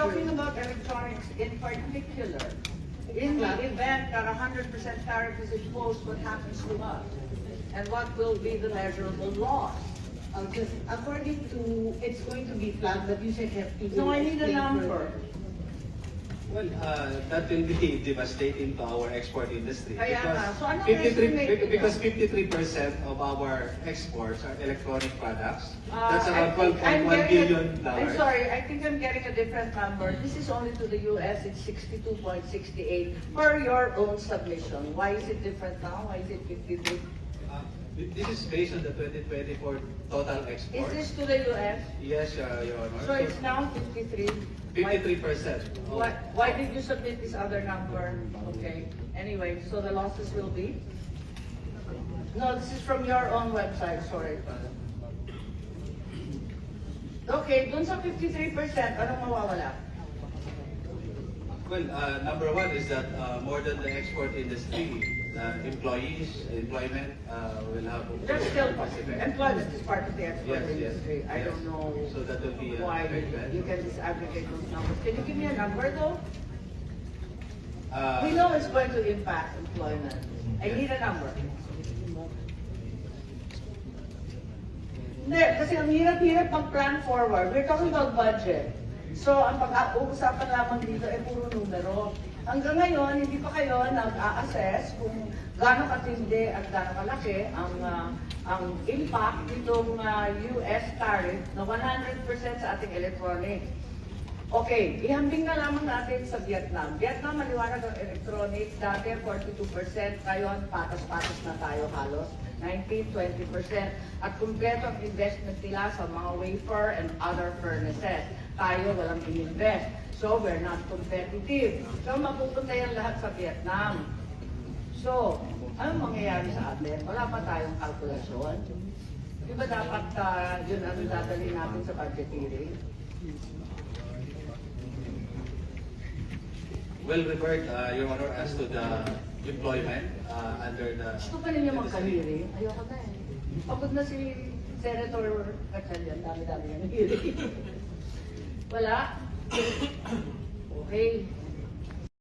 talking about electronics in particular. In the event that hundred percent tariff is imposed, what happens to us? And what will be the measurable loss? Uh, just according to, it's going to be flat, but you said have to. So I need a explain number. Well, uh, that will be devastating to our export industry. Kaya because. So ano 53 estimate be- Because nyo? 53% of our exports are electronic products. Uh, That's around think I'm 12.1 getting a- billion I'm dollars. sorry, I think I'm getting a different number. This is only to the US, it's sixty-two point sixty-eight per your own submission. Why is it different now? Why is it fifty-three? Uh, This is based on the 2024 total Is exports. this to the US? Yes, uh, Your Honor. So it's now fifty-three? 53%. of- Why, why did you submit this other number? Okay, anyway, so the losses will be? No, this is from your own website, sorry. Okay, dun sa fifty-three percent, anong mawawala? Well, uh, number one is that uh, more than the export industry, uh, employees, employment uh, will have. That's still possible. Employment is part of the export Yes, yes, industry. I yes. don't know So that will be, uh, why affected. you can disaggregate those numbers. Can you give me a number though? Uh, We know it's going to impact employment. I need a number. Hindi, kasi ang hirap-hirap mag-plan forward. We're talking about budget. So, ang pag-uusapan lamang dito ay puro numero. Hanggang ngayon, hindi pa kayo nag-a-assess kung gaano katindi at gaano kalaki ang ah, ang impact nitong ah, US tariff na 100% sa ating electronics. Okay, ihambing na lamang natin sa Vietnam. Vietnam, maliwanag ang electronics. Dati 42%, ngayon patas-patas na tayo halos. 19-20%. At kumpleto ang investment nila sa mga wafer and other furnaces. Tayo walang in-invest. So, we're not competitive. So, mapupunta yan lahat sa Vietnam. So, anong mangyayari sa atin? Wala pa tayong kalkulasyon. Di ba dapat ah, yun ang dadali natin sa budget hearing? Well referred, uh, Your Honor, as to the employment uh, under the... Gusto pa ninyo magka-hearing? Ayoko na eh. Pagod na si Senator Gatchalian. Dami-dami yung hearing. Wala? Okay.